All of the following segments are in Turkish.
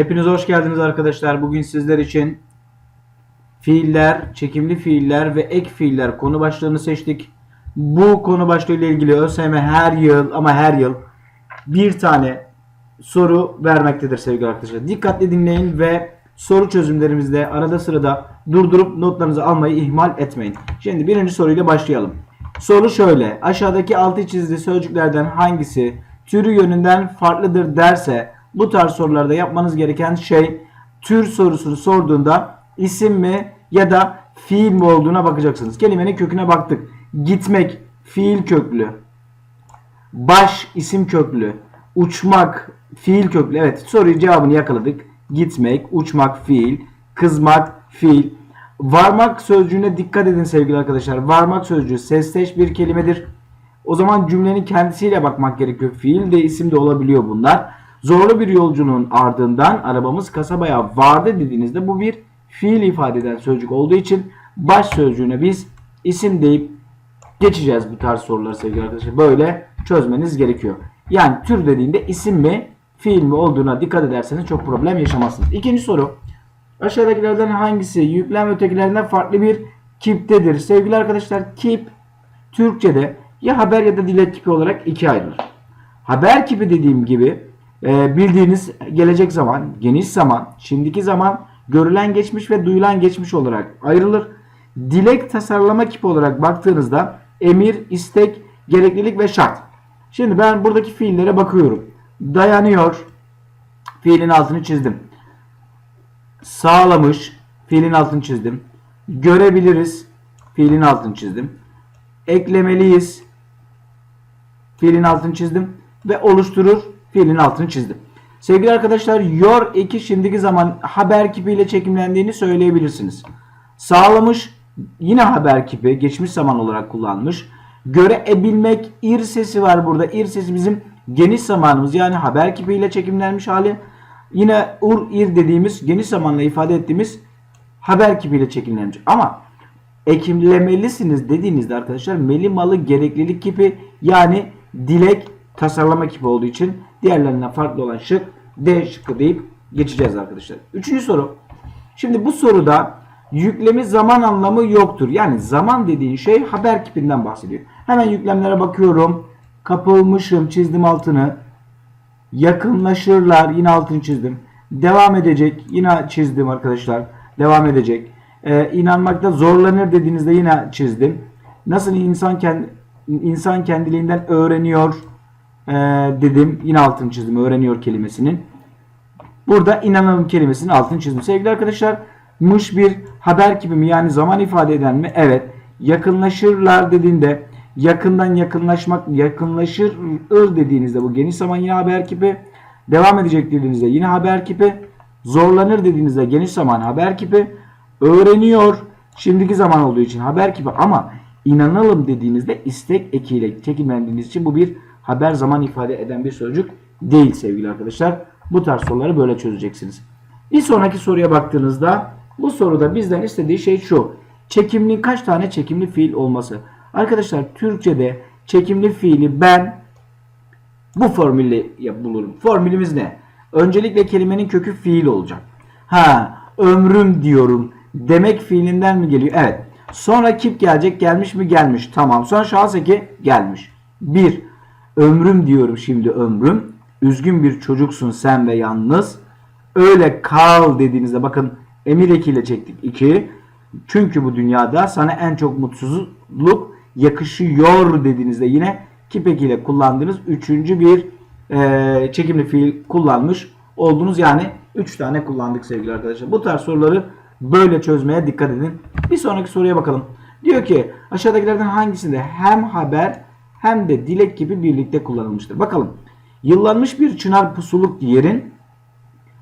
Hepiniz hoş geldiniz arkadaşlar. Bugün sizler için fiiller, çekimli fiiller ve ek fiiller konu başlığını seçtik. Bu konu başlığı ile ilgili ÖSYM her yıl ama her yıl bir tane soru vermektedir sevgili arkadaşlar. Dikkatli dinleyin ve soru çözümlerimizde arada sırada durdurup notlarınızı almayı ihmal etmeyin. Şimdi birinci soruyla başlayalım. Soru şöyle. Aşağıdaki altı çizili sözcüklerden hangisi türü yönünden farklıdır derse bu tarz sorularda yapmanız gereken şey tür sorusunu sorduğunda isim mi ya da fiil mi olduğuna bakacaksınız. Kelimenin köküne baktık. Gitmek fiil köklü. Baş isim köklü. Uçmak fiil köklü. Evet soruyu cevabını yakaladık. Gitmek, uçmak fiil, kızmak fiil. Varmak sözcüğüne dikkat edin sevgili arkadaşlar. Varmak sözcüğü sesteş bir kelimedir. O zaman cümlenin kendisiyle bakmak gerekiyor. Fiil de isim de olabiliyor bunlar. Zorlu bir yolculuğun ardından arabamız kasabaya vardı dediğinizde bu bir fiil ifade eden sözcük olduğu için baş sözcüğüne biz isim deyip geçeceğiz bu tarz soruları sevgili arkadaşlar. Böyle çözmeniz gerekiyor. Yani tür dediğinde isim mi fiil mi olduğuna dikkat ederseniz çok problem yaşamazsınız. İkinci soru. Aşağıdakilerden hangisi yüklem ötekilerinden farklı bir kiptedir? Sevgili arkadaşlar kip Türkçe'de ya haber ya da dilek kipi olarak ikiye ayrılır. Haber kipi dediğim gibi e, bildiğiniz gelecek zaman, geniş zaman, şimdiki zaman, görülen geçmiş ve duyulan geçmiş olarak ayrılır. Dilek tasarlama kipi olarak baktığınızda emir, istek, gereklilik ve şart. Şimdi ben buradaki fiillere bakıyorum. Dayanıyor. Fiilin altını çizdim. Sağlamış. Fiilin altını çizdim. Görebiliriz. Fiilin altını çizdim. Eklemeliyiz. Fiilin altını çizdim. Ve oluşturur. Fiilin altını çizdim. Sevgili arkadaşlar yor eki şimdiki zaman haber kipiyle çekimlendiğini söyleyebilirsiniz. Sağlamış yine haber kipi geçmiş zaman olarak kullanmış. Görebilmek ir sesi var burada. Ir sesi bizim geniş zamanımız yani haber kipiyle çekimlenmiş hali. Yine ur ir dediğimiz geniş zamanla ifade ettiğimiz haber kipiyle çekimlenmiş. Ama ekimlemelisiniz dediğinizde arkadaşlar meli malı gereklilik kipi yani dilek tasarlama kipi olduğu için diğerlerinden farklı olan şık D şıkkı deyip geçeceğiz arkadaşlar. Üçüncü soru. Şimdi bu soruda yüklemi zaman anlamı yoktur. Yani zaman dediğin şey haber kipinden bahsediyor. Hemen yüklemlere bakıyorum. Kapılmışım çizdim altını. Yakınlaşırlar yine altını çizdim. Devam edecek yine çizdim arkadaşlar. Devam edecek. Ee, inanmakta zorlanır dediğinizde yine çizdim. Nasıl insan kendi insan kendiliğinden öğreniyor ee, dedim. Yine altını çizdim. Öğreniyor kelimesinin. Burada inanalım kelimesinin altını çizdim. Sevgili arkadaşlar mış bir haber gibi mi? Yani zaman ifade eden mi? Evet. Yakınlaşırlar dediğinde yakından yakınlaşmak yakınlaşır ır dediğinizde bu geniş zaman yine haber kipi. Devam edecek dediğinizde yine haber kipi. Zorlanır dediğinizde geniş zaman haber kipi. Öğreniyor şimdiki zaman olduğu için haber kipi ama inanalım dediğinizde istek ekiyle çekimlendiğiniz için bu bir haber zaman ifade eden bir sözcük değil sevgili arkadaşlar. Bu tarz soruları böyle çözeceksiniz. Bir sonraki soruya baktığınızda bu soruda bizden istediği şey şu. Çekimli kaç tane çekimli fiil olması? Arkadaşlar Türkçe'de çekimli fiili ben bu formülle bulurum. Formülümüz ne? Öncelikle kelimenin kökü fiil olacak. Ha ömrüm diyorum. Demek fiilinden mi geliyor? Evet. Sonra kip gelecek. Gelmiş mi? Gelmiş. Tamam. Sonra şahıs eki gelmiş. Bir. Ömrüm diyorum şimdi ömrüm. Üzgün bir çocuksun sen ve yalnız. Öyle kal dediğinizde bakın emir ekiyle çektik. 2. Çünkü bu dünyada sana en çok mutsuzluk yakışıyor dediğinizde yine kip ekiyle kullandığınız üçüncü bir e, çekimli fiil kullanmış oldunuz. Yani 3 tane kullandık sevgili arkadaşlar. Bu tarz soruları böyle çözmeye dikkat edin. Bir sonraki soruya bakalım. Diyor ki aşağıdakilerden hangisinde hem haber hem de dilek gibi birlikte kullanılmıştır. Bakalım. Yıllanmış bir çınar pusuluk yerin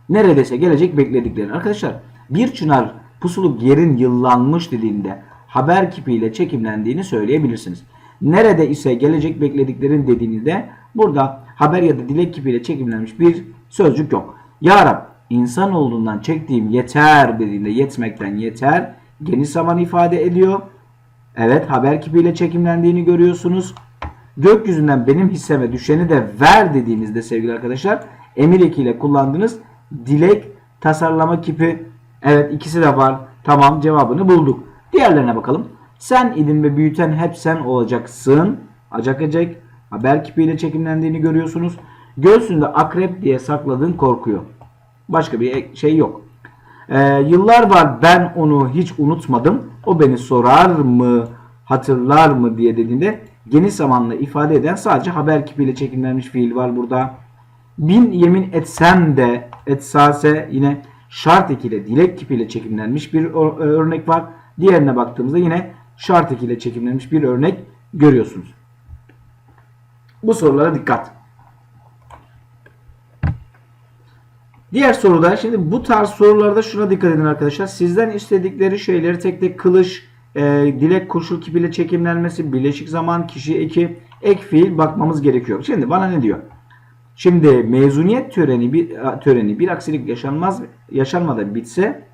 neredeyse gelecek beklediklerini. Arkadaşlar bir çınar pusuluk yerin yıllanmış dediğinde haber kipiyle çekimlendiğini söyleyebilirsiniz. Nerede ise gelecek beklediklerin dediğinizde burada haber ya da dilek kipiyle çekimlenmiş bir sözcük yok. Ya Rab insan olduğundan çektiğim yeter dediğinde yetmekten yeter geniş zaman ifade ediyor. Evet haber kipiyle çekimlendiğini görüyorsunuz. Gökyüzünden benim hisseme düşeni de ver dediğinizde sevgili arkadaşlar emir ekiyle kullandığınız dilek, tasarlama kipi. Evet ikisi de var. Tamam cevabını bulduk. Diğerlerine bakalım. Sen idin ve büyüten hep sen olacaksın. Acak ecek. Haber kipiyle çekimlendiğini görüyorsunuz. Göğsünde akrep diye sakladığın korkuyor. Başka bir şey yok. Ee, yıllar var ben onu hiç unutmadım. O beni sorar mı, hatırlar mı diye dediğinde geniş zamanla ifade eden sadece haber kipiyle çekimlenmiş fiil var burada. Bin yemin etsem de etsase yine şart ekiyle dilek kipiyle çekimlenmiş bir o- örnek var. Diğerine baktığımızda yine şart ekiyle çekimlenmiş bir örnek görüyorsunuz. Bu sorulara dikkat. Diğer soruda şimdi bu tarz sorularda şuna dikkat edin arkadaşlar. Sizden istedikleri şeyleri tek tek kılıç, e, dilek koşul kipiyle çekimlenmesi, bileşik zaman, kişi eki, ek fiil bakmamız gerekiyor. Şimdi bana ne diyor? Şimdi mezuniyet töreni bir töreni bir aksilik yaşanmaz yaşanmadan bitse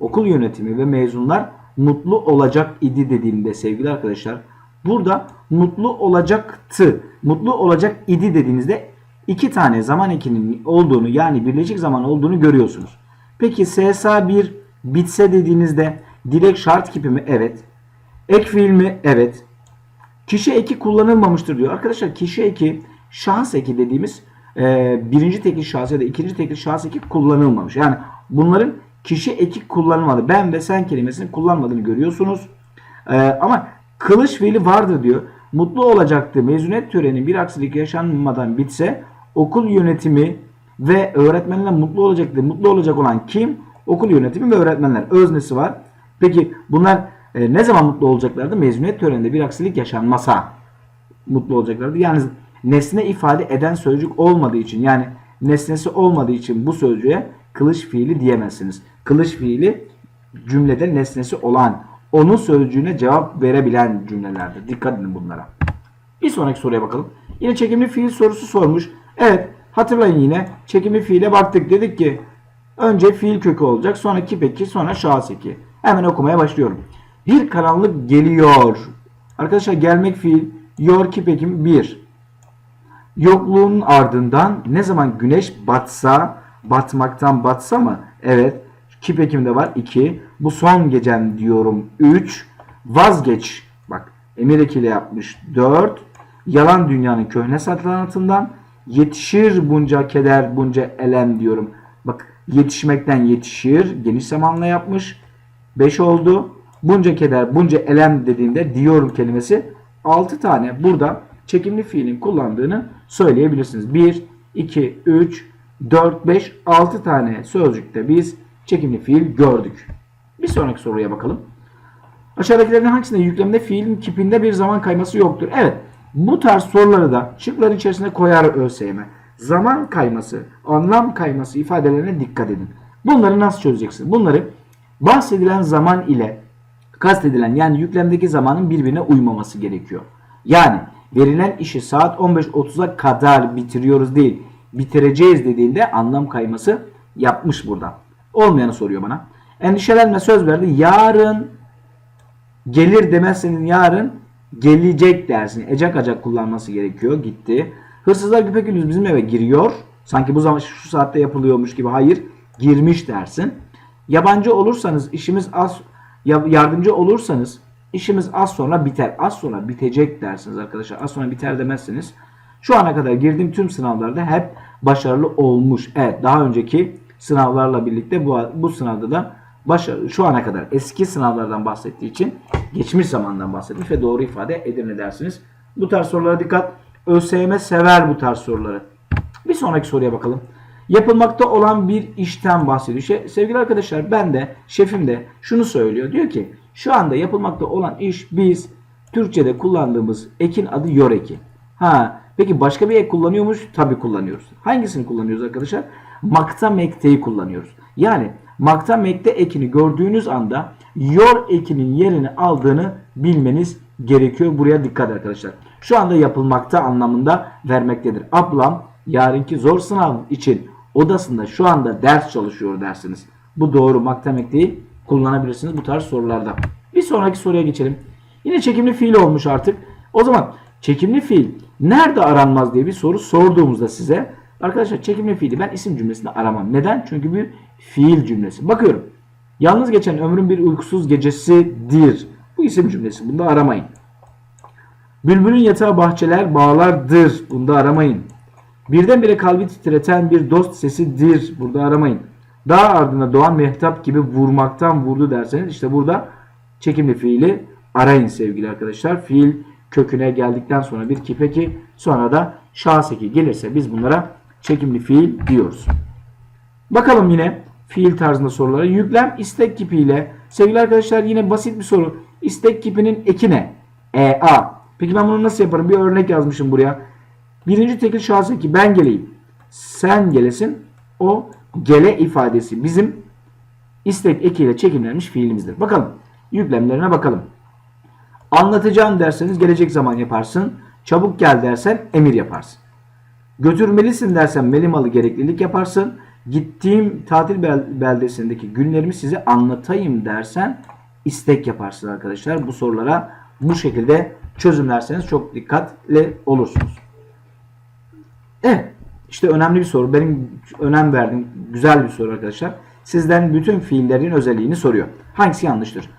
okul yönetimi ve mezunlar mutlu olacak idi dediğimde sevgili arkadaşlar burada mutlu olacaktı mutlu olacak idi dediğinizde iki tane zaman ekinin olduğunu yani birleşik zaman olduğunu görüyorsunuz. Peki SSA 1 bitse dediğinizde dilek şart kipi mi? Evet. Ek fiil mi? Evet. Kişi eki kullanılmamıştır diyor. Arkadaşlar kişi eki şahıs eki dediğimiz e, birinci tekil şahıs ya da ikinci tekil şahıs eki kullanılmamış. Yani bunların kişi eki kullanılmadı. Ben ve sen kelimesini kullanmadığını görüyorsunuz. E, ama kılıç fiili vardır diyor. Mutlu olacaktı. Mezuniyet töreni bir aksilik yaşanmadan bitse okul yönetimi ve öğretmenler mutlu olacaktı. Mutlu olacak olan kim? Okul yönetimi ve öğretmenler. Öznesi var. Peki bunlar e, ne zaman mutlu olacaklardı? Mezuniyet töreninde bir aksilik yaşanmasa mutlu olacaklardı. Yani nesne ifade eden sözcük olmadığı için yani nesnesi olmadığı için bu sözcüğe kılıç fiili diyemezsiniz. Kılıç fiili cümlede nesnesi olan onun sözcüğüne cevap verebilen cümlelerdir. Dikkat edin bunlara. Bir sonraki soruya bakalım. Yine çekimli fiil sorusu sormuş. Evet hatırlayın yine çekimli fiile baktık. Dedik ki önce fiil kökü olacak sonra kip eki sonra şahıs. Hemen okumaya başlıyorum. Bir karanlık geliyor. Arkadaşlar gelmek fiil yor kip ekim 1. Yokluğun ardından ne zaman güneş batsa batmaktan batsa mı? Evet. Kip ekimde var 2. Bu son gecem diyorum 3. Vazgeç. Bak emir ekiyle yapmış 4. Yalan dünyanın köhne saltanatından yetişir bunca keder bunca elem diyorum. Bak yetişmekten yetişir geniş zamanla yapmış. 5 oldu. Bunca keder bunca elem dediğinde diyorum kelimesi 6 tane burada çekimli fiilin kullandığını söyleyebilirsiniz. 1, 2, 3, 4, 5, 6 tane sözcükte biz çekimli fiil gördük. Bir sonraki soruya bakalım. Aşağıdakilerin hangisinde yüklemde fiilin kipinde bir zaman kayması yoktur? Evet. Bu tarz soruları da şıkların içerisine koyar ÖSYM. Zaman kayması, anlam kayması ifadelerine dikkat edin. Bunları nasıl çözeceksin? Bunları bahsedilen zaman ile kastedilen yani yüklemdeki zamanın birbirine uymaması gerekiyor. Yani verilen işi saat 15.30'a kadar bitiriyoruz değil, bitireceğiz dediğinde anlam kayması yapmış burada. Olmayanı soruyor bana. Endişelenme söz verdi. Yarın gelir demezsenin yarın gelecek dersin. Ecek acak kullanması gerekiyor. Gitti. Hırsızlar güpegündüz bizim eve giriyor. Sanki bu zaman şu saatte yapılıyormuş gibi. Hayır. Girmiş dersin. Yabancı olursanız işimiz az ya- yardımcı olursanız işimiz az sonra biter. Az sonra bitecek dersiniz arkadaşlar. Az sonra biter demezsiniz. Şu ana kadar girdiğim tüm sınavlarda hep başarılı olmuş. Evet daha önceki sınavlarla birlikte bu, bu sınavda da başarılı, şu ana kadar eski sınavlardan bahsettiği için geçmiş zamandan bahsetmiş ve doğru ifade edin dersiniz. Bu tarz sorulara dikkat. ÖSYM sever bu tarz soruları. Bir sonraki soruya bakalım. Yapılmakta olan bir işten bahsediyor. Şey, sevgili arkadaşlar ben de şefim de şunu söylüyor. Diyor ki şu anda yapılmakta olan iş biz Türkçe'de kullandığımız ekin adı yor eki. Ha, peki başka bir ek kullanıyormuş? Tabii kullanıyoruz. Hangisini kullanıyoruz arkadaşlar? Makta mekteyi kullanıyoruz. Yani makta mekte ekini gördüğünüz anda yor ekinin yerini aldığını bilmeniz gerekiyor. Buraya dikkat arkadaşlar. Şu anda yapılmakta anlamında vermektedir. Ablam yarınki zor sınav için odasında şu anda ders çalışıyor dersiniz. Bu doğru makta mekteyi kullanabilirsiniz bu tarz sorularda. Bir sonraki soruya geçelim. Yine çekimli fiil olmuş artık. O zaman çekimli fiil nerede aranmaz diye bir soru sorduğumuzda size Arkadaşlar çekimli fiili ben isim cümlesinde aramam. Neden? Çünkü bir fiil cümlesi. Bakıyorum. Yalnız geçen ömrün bir uykusuz gecesidir. Bu isim cümlesi. Bunda aramayın. Bülbülün yatağı bahçeler bağlardır. Bunda aramayın. Birdenbire kalbi titreten bir dost sesidir. Burada aramayın. Dağ ardına doğan mehtap gibi vurmaktan vurdu derseniz işte burada çekimli fiili arayın sevgili arkadaşlar. Fiil köküne geldikten sonra bir kipeki sonra da şahıs eki gelirse biz bunlara çekimli fiil diyoruz. Bakalım yine fiil tarzında sorulara. Yüklem istek kipiyle. Sevgili arkadaşlar yine basit bir soru. İstek kipinin eki ne? EA. Peki ben bunu nasıl yaparım? Bir örnek yazmışım buraya. Birinci tekil şahıs eki ben geleyim. Sen gelesin. O gele ifadesi bizim istek ekiyle çekimlenmiş fiilimizdir. Bakalım. Yüklemlerine bakalım. Anlatacağım derseniz gelecek zaman yaparsın. Çabuk gel dersen emir yaparsın. Götürmelisin dersen melimalı gereklilik yaparsın. Gittiğim tatil bel- beldesindeki günlerimi size anlatayım dersen istek yaparsın arkadaşlar. Bu sorulara bu şekilde çözümlerseniz çok dikkatli olursunuz. Evet. işte önemli bir soru. Benim önem verdiğim güzel bir soru arkadaşlar. Sizden bütün fiillerin özelliğini soruyor. Hangisi yanlıştır?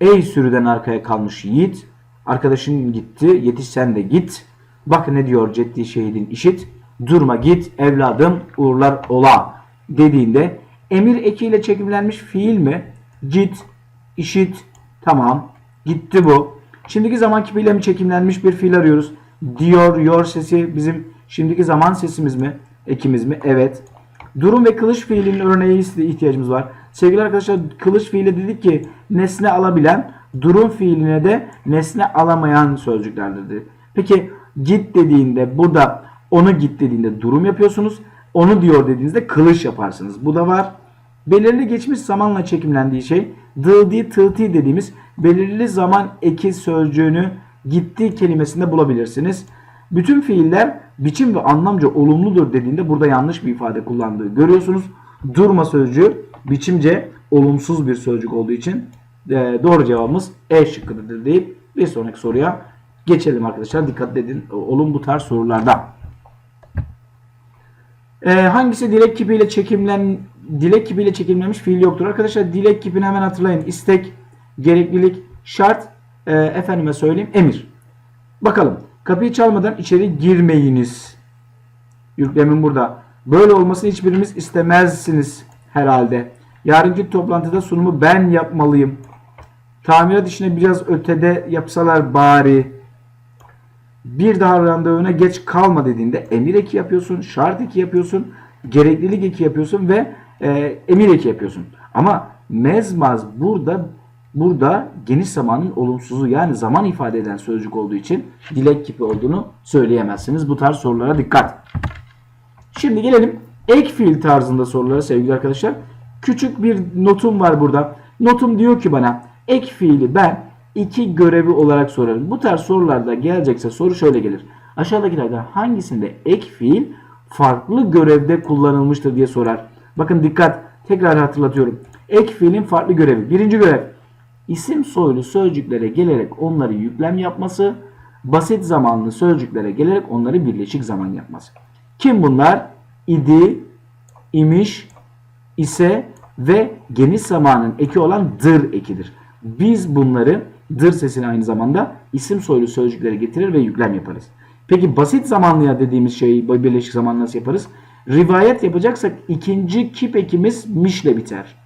Ey sürüden arkaya kalmış yiğit. Arkadaşın gitti. Yetiş sen de git. Bak ne diyor ciddi şehidin işit. Durma git evladım uğurlar ola dediğinde emir ekiyle çekimlenmiş fiil mi? Git, işit, tamam. Gitti bu. Şimdiki zaman kipiyle mi çekimlenmiş bir fiil arıyoruz? Diyor, yor sesi bizim şimdiki zaman sesimiz mi? Ekimiz mi? Evet. Durum ve kılıç fiilinin örneği ihtiyacımız var. Sevgili arkadaşlar kılıç fiili dedik ki nesne alabilen, durum fiiline de nesne alamayan sözcüklerdir. dedi. Peki git dediğinde burada onu git dediğinde durum yapıyorsunuz. Onu diyor dediğinizde kılıç yaparsınız. Bu da var. Belirli geçmiş zamanla çekimlendiği şey dıdi tılti dediğimiz belirli zaman eki sözcüğünü gitti kelimesinde bulabilirsiniz. Bütün fiiller biçim ve anlamca olumludur dediğinde burada yanlış bir ifade kullandığı görüyorsunuz. Durma sözcüğü biçimce olumsuz bir sözcük olduğu için e, doğru cevabımız E şıkkıdır deyip bir sonraki soruya geçelim arkadaşlar. Dikkat edin olun bu tarz sorularda. E, hangisi dilek kipiyle çekimlen dilek kipiyle çekimlenmiş fiil yoktur? Arkadaşlar dilek kipini hemen hatırlayın. İstek, gereklilik, şart, e, efendime söyleyeyim emir. Bakalım. Kapıyı çalmadan içeri girmeyiniz. Yüklemin burada. Böyle olmasını hiçbirimiz istemezsiniz herhalde. Yarınki toplantıda sunumu ben yapmalıyım. Tamirat işine biraz ötede yapsalar bari. Bir daha randevuna geç kalma dediğinde emir eki yapıyorsun, şart eki yapıyorsun, gereklilik eki yapıyorsun ve e, emir eki yapıyorsun. Ama mezmaz burada burada geniş zamanın olumsuzu yani zaman ifade eden sözcük olduğu için dilek kipi olduğunu söyleyemezsiniz. Bu tarz sorulara dikkat. Şimdi gelelim ek fiil tarzında sorulara sevgili arkadaşlar. Küçük bir notum var burada. Notum diyor ki bana ek fiili ben iki görevi olarak sorarım. Bu tarz sorularda gelecekse soru şöyle gelir. Aşağıdakilerden hangisinde ek fiil farklı görevde kullanılmıştır diye sorar. Bakın dikkat tekrar hatırlatıyorum. Ek fiilin farklı görevi. Birinci görev isim soylu sözcüklere gelerek onları yüklem yapması, basit zamanlı sözcüklere gelerek onları birleşik zaman yapması. Kim bunlar? İdi, imiş, ise ve geniş zamanın eki olan dır ekidir. Biz bunları dır sesini aynı zamanda isim soylu sözcüklere getirir ve yüklem yaparız. Peki basit zamanlıya dediğimiz şeyi birleşik zaman nasıl yaparız? Rivayet yapacaksak ikinci kip ekimiz mişle biter.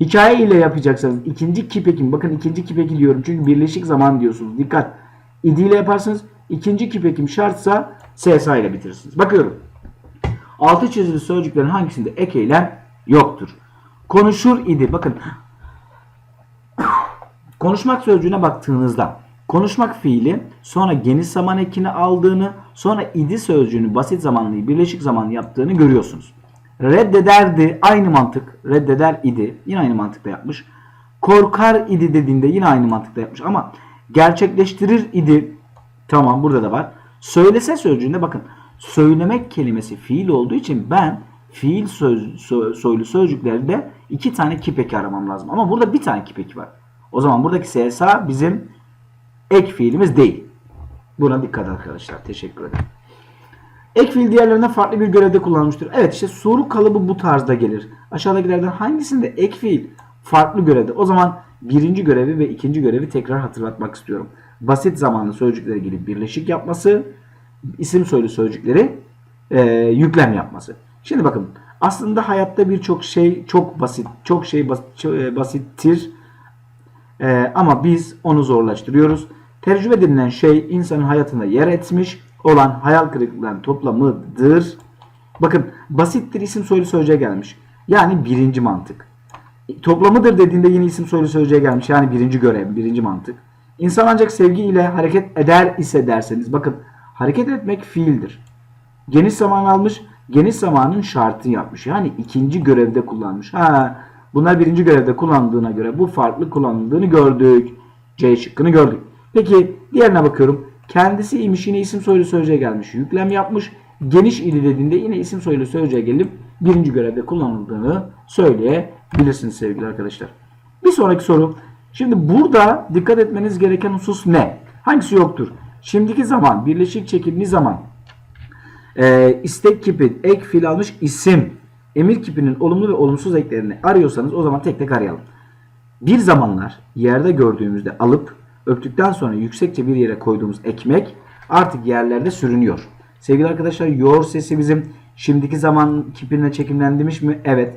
Hikaye ile yapacaksanız ikinci kip ekim. Bakın ikinci kip eki diyorum çünkü birleşik zaman diyorsunuz. Dikkat. İdi ile yaparsınız. İkinci kip ekim şartsa SSA ile bitirirsiniz. Bakıyorum. Altı çizili sözcüklerin hangisinde ek eylem yoktur? Konuşur idi. Bakın. Konuşmak sözcüğüne baktığınızda konuşmak fiili sonra geniş zaman ekini aldığını sonra idi sözcüğünü basit zamanlıyı birleşik zaman yaptığını görüyorsunuz. Reddederdi aynı mantık. Reddeder idi. Yine aynı mantıkla yapmış. Korkar idi dediğinde yine aynı mantıkla yapmış. Ama gerçekleştirir idi. Tamam burada da var. Söylese sözcüğünde bakın. Söylemek kelimesi fiil olduğu için ben fiil söz, sö- soylu sözcüklerde iki tane kipeki aramam lazım. Ama burada bir tane kipeki var. O zaman buradaki SSA bizim ek fiilimiz değil. Buna dikkat arkadaşlar. Teşekkür ederim. Ek fiil diğerlerinden farklı bir görevde kullanılmıştır. Evet işte soru kalıbı bu tarzda gelir. Aşağıdakilerden hangisinde ek farklı görevde? O zaman birinci görevi ve ikinci görevi tekrar hatırlatmak istiyorum. Basit zamanlı sözcükleri gelip birleşik yapması, isim soylu sözcükleri e, yüklem yapması. Şimdi bakın aslında hayatta birçok şey çok basit, çok şey bas, ço- e, basittir. E, ama biz onu zorlaştırıyoruz. Tecrübe denilen şey insanın hayatında yer etmiş olan hayal kırıklıklarının toplamıdır. Bakın basittir isim soylu sözcüğe gelmiş. Yani birinci mantık. Toplamıdır dediğinde yine isim soylu sözcüğe gelmiş. Yani birinci görev, birinci mantık. İnsan ancak sevgi ile hareket eder ise derseniz bakın hareket etmek fiildir. Geniş zaman almış, geniş zamanın şartını yapmış. Yani ikinci görevde kullanmış. Ha, bunlar birinci görevde kullandığına göre bu farklı kullanıldığını gördük. C şıkkını gördük. Peki diğerine bakıyorum. Kendisi imiş yine isim soylu sözcüğe gelmiş. Yüklem yapmış. Geniş ili dediğinde yine isim soylu sözcüğe gelip birinci görevde kullanıldığını söyleyebilirsiniz sevgili arkadaşlar. Bir sonraki soru. Şimdi burada dikkat etmeniz gereken husus ne? Hangisi yoktur? Şimdiki zaman, birleşik çekimli zaman, e, istek kipi, ek fiil almış isim, emir kipinin olumlu ve olumsuz eklerini arıyorsanız o zaman tek tek arayalım. Bir zamanlar yerde gördüğümüzde alıp öptükten sonra yüksekçe bir yere koyduğumuz ekmek artık yerlerde sürünüyor. Sevgili arkadaşlar yor sesi bizim şimdiki zaman kipine çekimlendirmiş mi? Evet.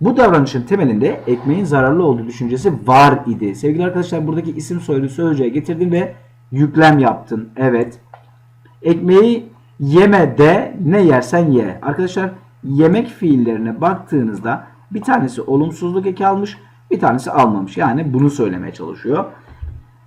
Bu davranışın temelinde ekmeğin zararlı olduğu düşüncesi var idi. Sevgili arkadaşlar buradaki isim soylu sözcüğe getirdin ve yüklem yaptın. Evet. Ekmeği yeme de ne yersen ye. Arkadaşlar yemek fiillerine baktığınızda bir tanesi olumsuzluk eki almış, bir tanesi almamış. Yani bunu söylemeye çalışıyor.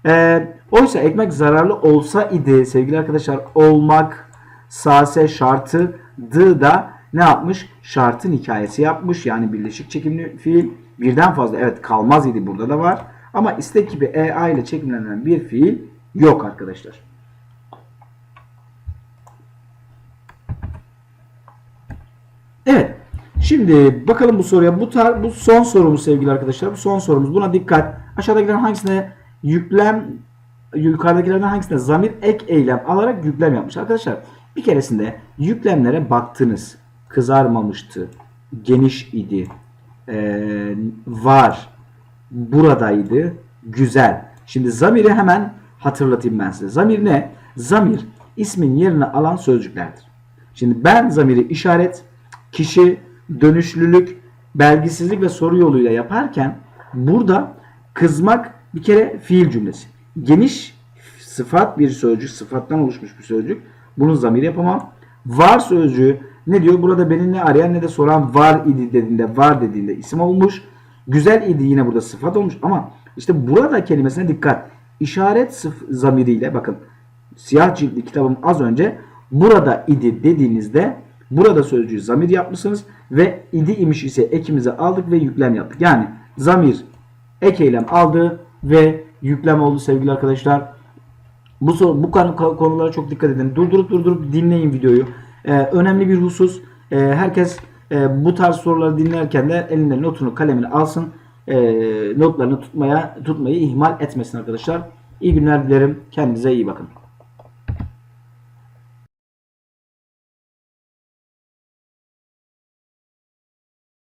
Ee, oysa ekmek zararlı olsa idi sevgili arkadaşlar olmak sase şartı dı da ne yapmış? Şartın hikayesi yapmış. Yani birleşik çekimli fiil birden fazla evet kalmaz idi burada da var. Ama istek gibi EA ile çekimlenen bir fiil yok arkadaşlar. Evet. Şimdi bakalım bu soruya. Bu tar bu son sorumuz sevgili arkadaşlar. Bu son sorumuz. Buna dikkat. Aşağıdakilerin hangisine yüklem yukarıdakilerden hangisine zamir ek eylem alarak yüklem yapmış. Arkadaşlar bir keresinde yüklemlere baktınız. Kızarmamıştı. Geniş idi. ee, var. Buradaydı. Güzel. Şimdi zamiri hemen hatırlatayım ben size. Zamir ne? Zamir ismin yerine alan sözcüklerdir. Şimdi ben zamiri işaret, kişi, dönüşlülük, belgisizlik ve soru yoluyla yaparken burada kızmak bir kere fiil cümlesi. Geniş sıfat bir sözcük, sıfattan oluşmuş bir sözcük. Bunu zamir yapamam. Var sözcüğü ne diyor? Burada beni ne arayan ne de soran var idi dediğinde, var dediğinde isim olmuş. Güzel idi yine burada sıfat olmuş ama işte burada kelimesine dikkat. İşaret sıf zamiriyle bakın siyah ciltli kitabım az önce burada idi dediğinizde burada sözcüğü zamir yapmışsınız ve idi imiş ise ekimizi aldık ve yüklem yaptık. Yani zamir ek eylem aldı ve yüklem oldu sevgili arkadaşlar. Bu soru, bu konu- konulara çok dikkat edin. Durdurup durdurup dinleyin videoyu. Ee, önemli bir husus. Ee, herkes e, bu tarz soruları dinlerken de elinde notunu kalemini alsın. Ee, notlarını tutmaya tutmayı ihmal etmesin arkadaşlar. İyi günler dilerim. Kendinize iyi bakın.